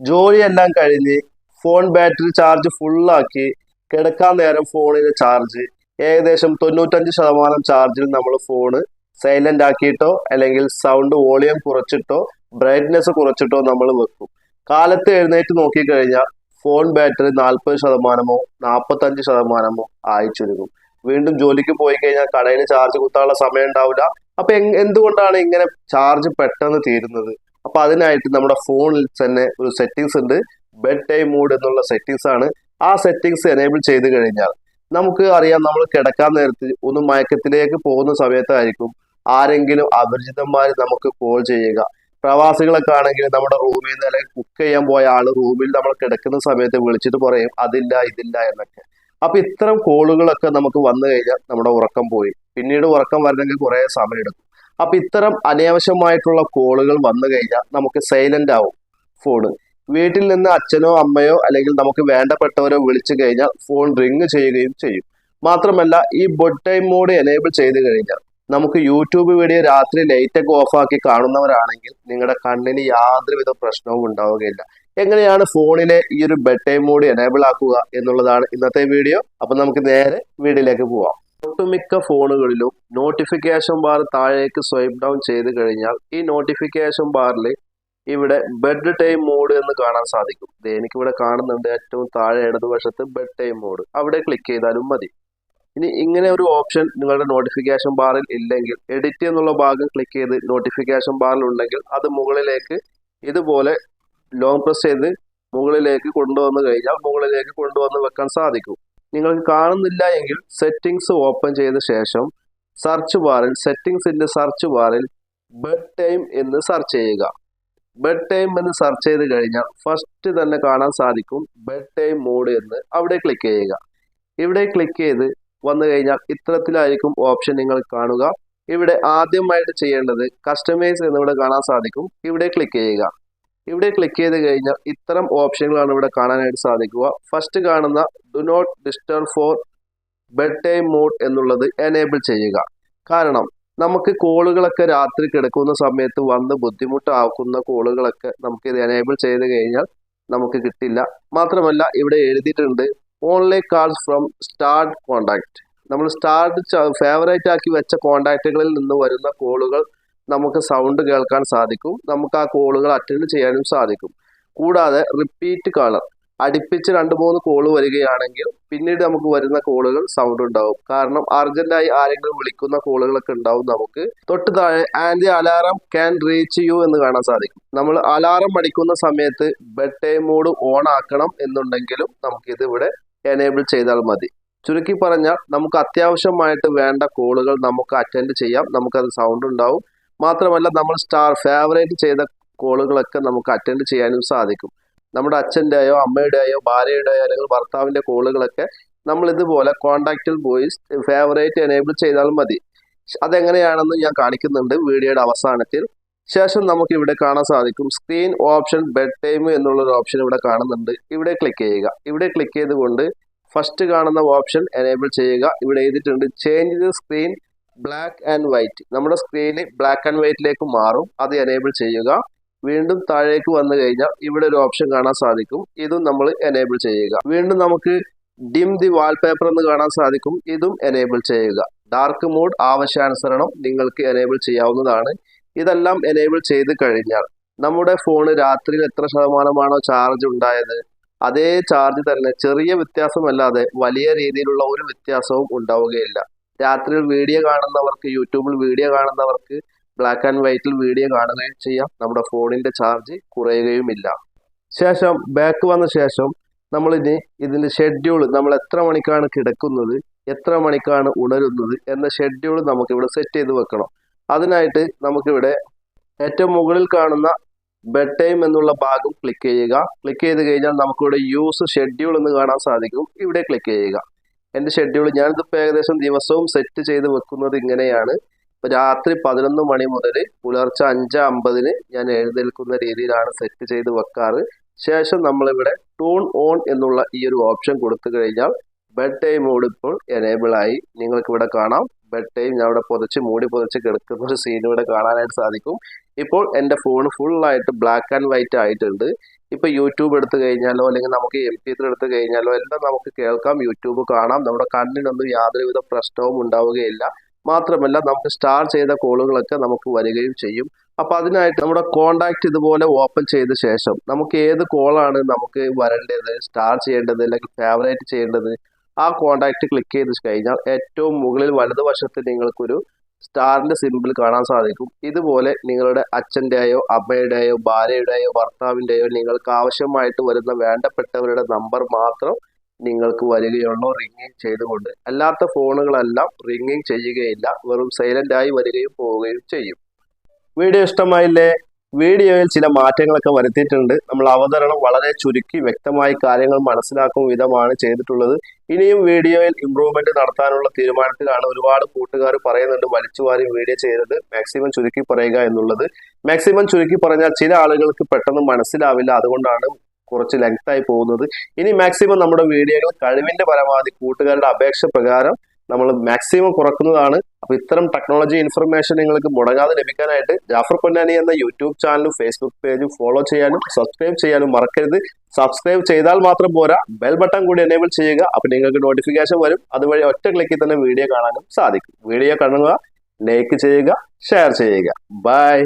ജോലിയെല്ലാം കഴിഞ്ഞ് phone battery charge ഫുള്ളാക്കി കിടക്കാൻ നേരം ഫോണിന് ചാർജ് ഏകദേശം തൊണ്ണൂറ്റഞ്ച് ശതമാനം ചാർജിൽ നമ്മൾ ഫോണ് സൈലന്റ് ആക്കിയിട്ടോ അല്ലെങ്കിൽ സൗണ്ട് വോളിയം കുറച്ചിട്ടോ ബ്രൈറ്റ്നെസ് കുറച്ചിട്ടോ നമ്മൾ വെക്കും. കാലത്ത് എഴുന്നേറ്റ് നോക്കിക്കഴിഞ്ഞാൽ ഫോൺ ബാറ്ററി നാൽപ്പത് ശതമാനമോ നാൽപ്പത്തഞ്ച് ശതമാനമോ ആയി ചുരുങ്ങും. വീണ്ടും ജോലിക്ക് പോയി കഴിഞ്ഞാൽ കടയിൽ ചാർജ് കുത്താനുള്ള സമയം ഉണ്ടാവില്ല അപ്പൊ എന്തുകൊണ്ടാണ് ഇങ്ങനെ ചാർജ് പെട്ടെന്ന് തീരുന്നത്? അപ്പൊ അതിനായിട്ട് നമ്മുടെ ഫോണിൽ തന്നെ ഒരു സെറ്റിങ്സ് ഉണ്ട്. ബെഡ് ടൈം മൂഡ് എന്നുള്ള സെറ്റിങ്സ് ആണ്. ആ സെറ്റിങ്സ് എനേബിൾ ചെയ്ത് കഴിഞ്ഞാൽ നമുക്ക് അറിയാം നമ്മൾ കിടക്കാൻ നേരത്ത് ഒന്ന് മയക്കത്തിലേക്ക് പോകുന്ന സമയത്തായിരിക്കും ആരെങ്കിലും അപരിചിതന്മാർ നമുക്ക് കോൾ ചെയ്യുക. പ്രവാസികളൊക്കെ ആണെങ്കിൽ നമ്മുടെ റൂമിൽ നിന്ന് അല്ലെങ്കിൽ കുക്ക് ചെയ്യാൻ പോയ ആൾ റൂമിൽ നമ്മൾ കിടക്കുന്ന സമയത്ത് വിളിച്ചിട്ട് പറയും അതില്ല ഇതില്ല എന്നൊക്കെ. അപ്പൊ ഇത്തരം കോളുകളൊക്കെ നമുക്ക് വന്നു കഴിഞ്ഞാൽ നമ്മുടെ ഉറക്കം പോയി. പിന്നീട് ഉറക്കം വരണമെങ്കിൽ കുറെ സമയം എടുക്കും. അപ്പൊ ഇത്തരം അനാവശ്യമായിട്ടുള്ള കോളുകൾ വന്നു കഴിഞ്ഞാൽ നമുക്ക് സൈലന്റ് ആവും ഫോണ് വീട്ടിൽ നിന്ന് അച്ഛനോ അമ്മയോ അല്ലെങ്കിൽ നമുക്ക് വേണ്ടപ്പെട്ടവരോ വിളിച്ചു കഴിഞ്ഞാൽ ഫോൺ റിങ് ചെയ്യുകയും ചെയ്യും. മാത്രമല്ല ഈ ബെഡ് ടൈം മോഡ് എനേബിൾ ചെയ്ത് കഴിഞ്ഞാൽ നമുക്ക് യൂട്യൂബ് വീഡിയോ രാത്രി ലൈറ്റ് ഒക്കെ ഓഫാക്കി കാണുന്നവരാണെങ്കിൽ നിങ്ങളുടെ കണ്ണിന് യാതൊരുവിധ പ്രശ്നവും ഉണ്ടാവുകയില്ല. എങ്ങനെയാണ് ഫോണിലെ ഈ ഒരു ബെഡ് ടൈം മോഡ് എനേബിൾ ആക്കുക എന്നുള്ളതാണ് ഇന്നത്തെ വീഡിയോ അപ്പൊ നമുക്ക് നേരെ വീഡിയോയിലേക്ക് പോവാം. ഒട്ടുമിക്ക ഫോണുകളിലും നോട്ടിഫിക്കേഷൻ ബാർ താഴേക്ക് സ്വൈപ്പ് ഡൗൺ ചെയ്ത് കഴിഞ്ഞാൽ ഈ നോട്ടിഫിക്കേഷൻ ബാറിൽ ഇവിടെ ബെഡ് ടൈം മോഡ് എന്ന് കാണാൻ സാധിക്കും. ഇത് എനിക്കിവിടെ കാണുന്നുണ്ട് ഏറ്റവും താഴെ ഇടതുവശത്ത് ബെഡ് ടൈം മോഡ് അവിടെ ക്ലിക്ക് ചെയ്താലും മതി. ഇനി ഇങ്ങനെ ഒരു ഓപ്ഷൻ നിങ്ങളുടെ നോട്ടിഫിക്കേഷൻ ബാറിൽ ഇല്ലെങ്കിൽ എഡിറ്റ് എന്നുള്ള ഭാഗം ക്ലിക്ക് ചെയ്ത് നോട്ടിഫിക്കേഷൻ ബാറിൽ ഉണ്ടെങ്കിൽ അത് മുകളിലേക്ക് ഇതുപോലെ ലോങ് പ്രസ് ചെയ്ത് മുകളിലേക്ക് കൊണ്ടുവന്ന് കഴിഞ്ഞാൽ മുകളിലേക്ക് കൊണ്ടുവന്ന് വെക്കാൻ സാധിക്കും. നിങ്ങൾക്ക് കാണുന്നില്ല എങ്കിൽ സെറ്റിംഗ്സ് ഓപ്പൺ ചെയ്ത ശേഷം സെർച്ച് ബാറിൽ സെറ്റിംഗ്സിന്റെ സെർച്ച് ബാറിൽ ബെഡ് ടൈം എന്ന് സെർച്ച് ചെയ്യുക. ബെഡ് ടൈം എന്ന് സെർച്ച് ചെയ്ത് കഴിഞ്ഞാൽ ഫസ്റ്റ് തന്നെ കാണാൻ സാധിക്കും ബെഡ് ടൈം മോഡ് എന്ന് അവിടെ ക്ലിക്ക് ചെയ്യുക. ഇവിടെ ക്ലിക്ക് ചെയ്ത് വന്നു കഴിഞ്ഞാൽ ഇത്തരത്തിലായിരിക്കും ഓപ്ഷൻ നിങ്ങൾ കാണുക. ഇവിടെ ആദ്യമായിട്ട് ചെയ്യേണ്ടത് കസ്റ്റമൈസ് എന്നിവിടെ കാണാൻ സാധിക്കും. ഇവിടെ ക്ലിക്ക് ചെയ്യുക. ഇവിടെ ക്ലിക്ക് ചെയ്ത് കഴിഞ്ഞാൽ ഇത്തരം ഓപ്ഷനുകളാണ് ഇവിടെ കാണാനായിട്ട് സാധിക്കുക. ഫസ്റ്റ് കാണുന്ന do not disturb for bed time mode എന്നുള്ളത് എനേബിൾ ചെയ്യുക. കാരണം നമുക്ക് കോളുകളൊക്കെ രാത്രി കിടക്കുന്ന സമയത്ത് വന്ന് ബുദ്ധിമുട്ടാക്കുന്ന കോളുകളൊക്കെ നമുക്ക് ഇത് എനേബിൾ ചെയ്ത് കഴിഞ്ഞാൽ നമുക്ക് കിട്ടില്ല. മാത്രമല്ല ഇവിടെ എഴുതിയിട്ടുണ്ട് online calls from starred contact നമ്മൾ സ്റ്റാർട്ട് ഫേവറേറ്റ് ആക്കി വെച്ച കോണ്ടാക്റ്റുകളിൽ നിന്ന് വരുന്ന കോളുകൾ നമുക്ക് സൗണ്ട് കേൾക്കാൻ സാധിക്കും. നമുക്ക് ആ കോളുകൾ അറ്റൻഡ് ചെയ്യാനും സാധിക്കും. കൂടാതെ റിപ്പീറ്റ് കളർ അടുപ്പിച്ച് രണ്ട് മൂന്ന് കോൾ വരികയാണെങ്കിൽ പിന്നീട് നമുക്ക് വരുന്ന കോളുകൾ സൗണ്ട് ഉണ്ടാവും. കാരണം അർജന്റായി ആരെങ്കിലും വിളിക്കുന്ന കോളുകളൊക്കെ ഉണ്ടാവും നമുക്ക്. തൊട്ട് താഴെ and the alarm can reach you എന്ന് കാണാൻ സാധിക്കും. നമ്മൾ അലാറം അടിക്കുന്ന സമയത്ത് ബെഡ് ടൈം മോഡ് ഓൺ ആക്കണം എന്നുണ്ടെങ്കിലും നമുക്ക് ഇവിടെ എനേബിൾ ചെയ്താൽ മതി. ചുരുക്കി പറഞ്ഞാൽ നമുക്ക് അത്യാവശ്യമായിട്ട് വേണ്ട കോളുകൾ നമുക്ക് അറ്റൻഡ് ചെയ്യാം. നമുക്കത് സൗണ്ട് ഉണ്ടാവും. മാത്രമല്ല നമ്മൾ സ്റ്റാർ ഫേവറേറ്റ് ചെയ്ത കോളുകളൊക്കെ നമുക്ക് അറ്റൻഡ് ചെയ്യാനും സാധിക്കും. നമ്മുടെ അച്ഛന്റെയോ അമ്മയുടെയോ ഭാര്യയുടെയോ അല്ലെങ്കിൽ ഭർത്താവിന്റെ കോളുകളൊക്കെ നമ്മൾ ഇതുപോലെ കോണ്ടാക്റ്റിൽ വോയിസ് ഫേവറേറ്റ് എനേബിൾ ചെയ്താൽ മതി. അതെങ്ങനെയാണെന്ന് ഞാൻ കാണിക്കുന്നുണ്ട് വീഡിയോയുടെ അവസാനത്തിൽ. ശേഷം നമുക്ക് ഇവിടെ കാണാൻ സാധിക്കും സ്ക്രീൻ ഓപ്ഷൻ ബെഡ് ടൈം എന്നുള്ളൊരു ഓപ്ഷൻ ഇവിടെ കാണുന്നുണ്ട്. ഇവിടെ ക്ലിക്ക് ചെയ്യുക. ഇവിടെ ക്ലിക്ക് ചെയ്തുകൊണ്ട് ഫസ്റ്റ് കാണുന്ന ഓപ്ഷൻ എനേബിൾ ചെയ്യുക. ഇവിടെ എഴുതിയിട്ടുണ്ട് change the screen black and white. നമ്മുടെ സ്ക്രീന് ബ്ലാക്ക് ആൻഡ് വൈറ്റിലേക്ക് മാറും. അത് എനേബിൾ ചെയ്യുക. വീണ്ടും താഴേക്ക് വന്നു കഴിഞ്ഞാൽ ഇവിടെ ഒരു ഓപ്ഷൻ കാണാൻ സാധിക്കും. ഇതും നമ്മൾ എനേബിൾ ചെയ്യുക. വീണ്ടും നമുക്ക് ഡിം ദി വാൾപേപ്പർ എന്ന് കാണാൻ സാധിക്കും. ഇതും എനേബിൾ ചെയ്യുക. ഡാർക്ക് മോഡ് ആവശ്യാനുസരണം നിങ്ങൾക്ക് എനേബിൾ ചെയ്യാവുന്നതാണ്. ഇതെല്ലാം എനേബിൾ ചെയ്ത് കഴിഞ്ഞാൽ നമ്മുടെ ഫോണ് രാത്രിയിൽ എത്ര ശതമാനമാണോ ചാർജ് ഉണ്ടായത്? അതേ ചാർജ് തന്നെ ചെറിയ വ്യത്യാസമല്ലാതെ വലിയ രീതിയിലുള്ള ഒരു വ്യത്യാസവും ഉണ്ടാവുകയില്ല. രാത്രിയിൽ വീഡിയോ കാണുന്നവർക്ക് യൂട്യൂബിൽ വീഡിയോ കാണുന്നവർക്ക് ബ്ലാക്ക് ആൻഡ് വൈറ്റിൽ വീഡിയോ കാണുകയും ചെയ്യാം. നമ്മുടെ ഫോണിന്റെ ചാർജ് കുറയുകയുമില്ല. ശേഷം ബാക്ക് വന്ന ശേഷം നമ്മളിനി ഇതിന്റെ ഷെഡ്യൂൾ നമ്മൾ എത്ര മണിക്കാണ് കിടക്കുന്നത് എത്ര മണിക്കാണ് ഉണരുന്നത് എന്ന ഷെഡ്യൂൾ നമുക്ക് ഇവിടെ സെറ്റ് ചെയ്ത് വെക്കണം. അതിനായിട്ട് നമുക്കിവിടെ ഏറ്റവും മുകളിൽ കാണുന്ന ബെഡ് ടൈം എന്നുള്ള ഭാഗം ക്ലിക്ക് ചെയ്യുക. ക്ലിക്ക് ചെയ്ത് കഴിഞ്ഞാൽ നമുക്കിവിടെ യൂസ് ഷെഡ്യൂൾ എന്ന് കാണാൻ സാധിക്കും. ഇവിടെ ക്ലിക്ക് ചെയ്യുക. എന്റെ ഷെഡ്യൂൾ ഞാനിതിപ്പോൾ ഏകദേശം ദിവസവും സെറ്റ് ചെയ്ത് വെക്കുന്നത് ഇങ്ങനെയാണ്. ഇപ്പൊ രാത്രി പതിനൊന്ന് മണി മുതൽ പുലർച്ചെ അഞ്ച് അമ്പതിന് ഞാൻ എഴുന്നേൽക്കുന്ന രീതിയിലാണ് സെറ്റ് ചെയ്ത് വെക്കാറ്. ശേഷം നമ്മളിവിടെ ടൂൺ ഓൺ എന്നുള്ള ഈ ഒരു ഓപ്ഷൻ കൊടുത്തു കഴിഞ്ഞാൽ ബെഡ് ടൈം മോഡ് ഇപ്പോൾ എനേബിൾ ആയി. നിങ്ങൾക്ക് ഇവിടെ കാണാം. ബെഡ് ടൈം ഞാൻ ഇവിടെ പുതച്ച് മൂടി പുതച്ച് കിടക്കുന്ന ഒരു സീൻ ഇവിടെ കാണാനായിട്ട് സാധിക്കും. ഇപ്പോൾ എന്റെ ഫോൺ ഫുൾ ആയിട്ട് ബ്ലാക്ക് ആൻഡ് വൈറ്റ് ആയിട്ടുണ്ട്. ഇപ്പൊ യൂട്യൂബ് എടുത്തു കഴിഞ്ഞാലോ അല്ലെങ്കിൽ നമുക്ക് എം പി ത്രീ എടുത്തു കഴിഞ്ഞാലോ എല്ലാം നമുക്ക് കേൾക്കാം. യൂട്യൂബ് കാണാം. നമ്മുടെ കണ്ണിനൊന്നും യാതൊരുവിധ പ്രശ്നവും ഉണ്ടാവുകയില്ല. മാത്രമല്ല നമുക്ക് സ്റ്റാർ ചെയ്ത കോളുകളൊക്കെ നമുക്ക് വരികയും ചെയ്യും. അപ്പൊ അതിനായിട്ട് നമ്മുടെ കോണ്ടാക്ട് ഇതുപോലെ ഓപ്പൺ ചെയ്ത ശേഷം നമുക്ക് ഏത് കോളാണ് നമുക്ക് വരേണ്ടത് സ്റ്റാർ ചെയ്യേണ്ടത് അല്ലെങ്കിൽ ഫേവറേറ്റ് ചെയ്യേണ്ടത് ആ കോണ്ടാക്ട് ക്ലിക്ക് ചെയ്ത് കഴിഞ്ഞാൽ ഏറ്റവും മുകളിൽ വലതുവശത്ത് നിങ്ങൾക്കൊരു സ്റ്റാറിന്റെ സിമ്പിൾ കാണാൻ സാധിക്കും. ഇതുപോലെ നിങ്ങളുടെ അച്ഛന്റെയോ അമ്മയുടെയോ ഭാര്യയുടെയോ ഭർത്താവിന്റെയോ നിങ്ങൾക്ക് ആവശ്യമായിട്ട് വരുന്ന വേണ്ടപ്പെട്ടവരുടെ നമ്പർ മാത്രം നിങ്ങൾക്ക് വരികയുള്ളൂ റിംഗിങ് ചെയ്തുകൊണ്ട് അല്ലാത്ത ഫോണുകളെല്ലാം റിംഗിങ് ചെയ്യുകയില്ല. വെറും സൈലന്റ് ആയി വരികയും പോവുകയും ചെയ്യും. വീഡിയോ ഇഷ്ടമായില്ലേ? വീഡിയോയിൽ ചില മാറ്റങ്ങളൊക്കെ വരുത്തിയിട്ടുണ്ട്. നമ്മൾ അവതരണം വളരെ ചുരുക്കി വ്യക്തമായി കാര്യങ്ങൾ മനസ്സിലാക്കും വിധമാണ് ചെയ്തിട്ടുള്ളത്. ഇനിയും വീഡിയോയിൽ ഇമ്പ്രൂവ്മെന്റ് നടത്താനുള്ള തീരുമാനത്തിലാണ് ഒരുപാട് കൂട്ടുകാർ പറയുന്നുണ്ട് വലിച്ചുവാരി വീഡിയോ ചെയ്തത് മാക്സിമം ചുരുക്കി പറയുക എന്നുള്ളത്. മാക്സിമം ചുരുക്കി പറഞ്ഞാൽ ചില ആളുകൾക്ക് പെട്ടെന്ന് മനസ്സിലാവില്ല. അതുകൊണ്ടാണ് കുറച്ച് ലെങ്ത് ആയി പോകുന്നത്. ഇനി മാക്സിമം നമ്മുടെ വീഡിയോകൾ കഴിവിന്റെ പരമാവധി കൂട്ടുകാരുടെ അപേക്ഷ പ്രകാരം നമ്മൾ മാക്സിമം കുറക്കുന്നതാണ്. അപ്പൊ ഇത്തരം ടെക്നോളജി ഇൻഫർമേഷൻ നിങ്ങൾക്ക് മുടങ്ങാതെ ലഭിക്കാനായിട്ട് ജാഫർ പൊന്നാനി എന്ന യൂട്യൂബ് ചാനലും ഫേസ്ബുക്ക് പേജും ഫോളോ ചെയ്യാനും സബ്സ്ക്രൈബ് ചെയ്യാനും മറക്കരുത്. സബ്സ്ക്രൈബ് ചെയ്താൽ മാത്രം പോരാ. ബെൽ ബട്ടൺ കൂടി എനേബിൾ ചെയ്യുക. അപ്പൊ നിങ്ങൾക്ക് നോട്ടിഫിക്കേഷൻ വരും. അതുവഴി ഒറ്റ ക്ലിക്കിൽ തന്നെ വീഡിയോ കാണാനും സാധിക്കും. വീഡിയോ കാണുക ലൈക്ക് ചെയ്യുക ഷെയർ ചെയ്യുക. ബൈ